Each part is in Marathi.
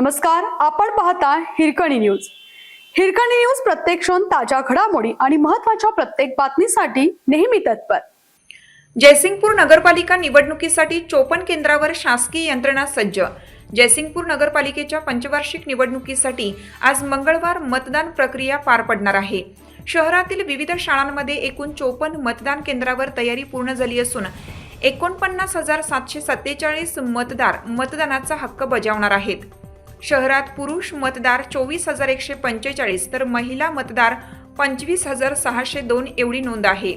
नमस्कार आपण पाहता हिरकणी न्यूज. हिरकणी न्यूज प्रत्येक क्षण ताज्या घडामोडी आणि महत्त्वाच्या प्रत्येक बातमीसाठी नेहमी तत्पर. जयसिंगपूर नगरपालिका निवडणुकीसाठी चोपन्न केंद्रावर शासकीय यंत्रणा सज्ज. जयसिंगपूर नगरपालिकेच्या पंचवार्षिक निवडणुकीसाठी आज मंगळवार मतदान प्रक्रिया पार पडणार आहे. शहरातील विविध शाळांमध्ये एकूण चोपन्न मतदान केंद्रावर तयारी पूर्ण झाली असून एकोणपन्नास हजार सातशे सत्तेचाळीस मतदार मतदानाचा हक्क बजावणार आहेत. शहरात पुरुष मतदार चोवीस हजार एकशे पंचेचाळीस तर महिला मतदार पंचवीस हजार सहाशे दोन एवढी नोंद आहे.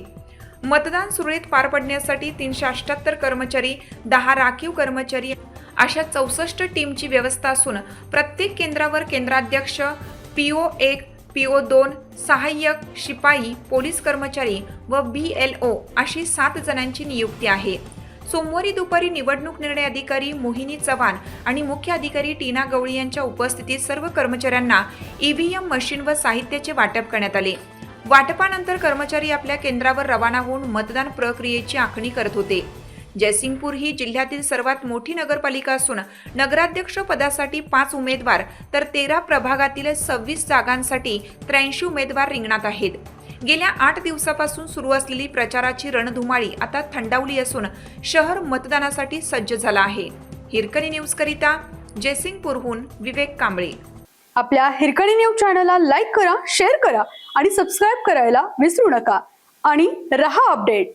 मतदान सुरळीत पार पडण्यासाठी तीनशे अठ्याहत्तर कर्मचारी दहा राखीव कर्मचारी अशा चौसष्ट टीमची व्यवस्था असून प्रत्येक केंद्रावर केंद्राध्यक्ष पी ओ एक पी ओ दोन सहाय्यक शिपाई पोलीस कर्मचारी व बी एल ओ अशी सात जणांची नियुक्ती आहे. सोमवारी दुपारी निवडणूक निर्णय अधिकारी मोहिनी चव्हाण आणि मुख्य अधिकारी टीना गवळी यांच्या उपस्थितीत सर्व कर्मचाऱ्यांना ईव्हीएम मशीन व साहित्याचे वाटप करण्यात आले. वाटपानंतर कर्मचारी आपल्या केंद्रावर रवाना होऊन मतदान प्रक्रियेची आखणी करत होते. जयसिंगपूर ही जिल्ह्यातील सर्वात मोठी नगरपालिका असून नगराध्यक्ष पदासाठी पाच उमेदवार तर तेरा प्रभागातील सव्वीस जागांसाठी त्र्याऐंशी उमेदवार रिंगणात आहेत. गेल्या आठ दिवसापासून सुरू असलेली प्रचाराची रणधुमाळी आता थंडावली असून शहर मतदानासाठी सज्ज झालं आहे. हिरकणी न्यूज करिता जयसिंगपूरहून विवेक कांबळे. आपल्या हिरकणी न्यूज चॅनलला लाईक करा शेअर करा आणि सबस्क्राईब करायला विसरू नका. आणि रहा अपडेट.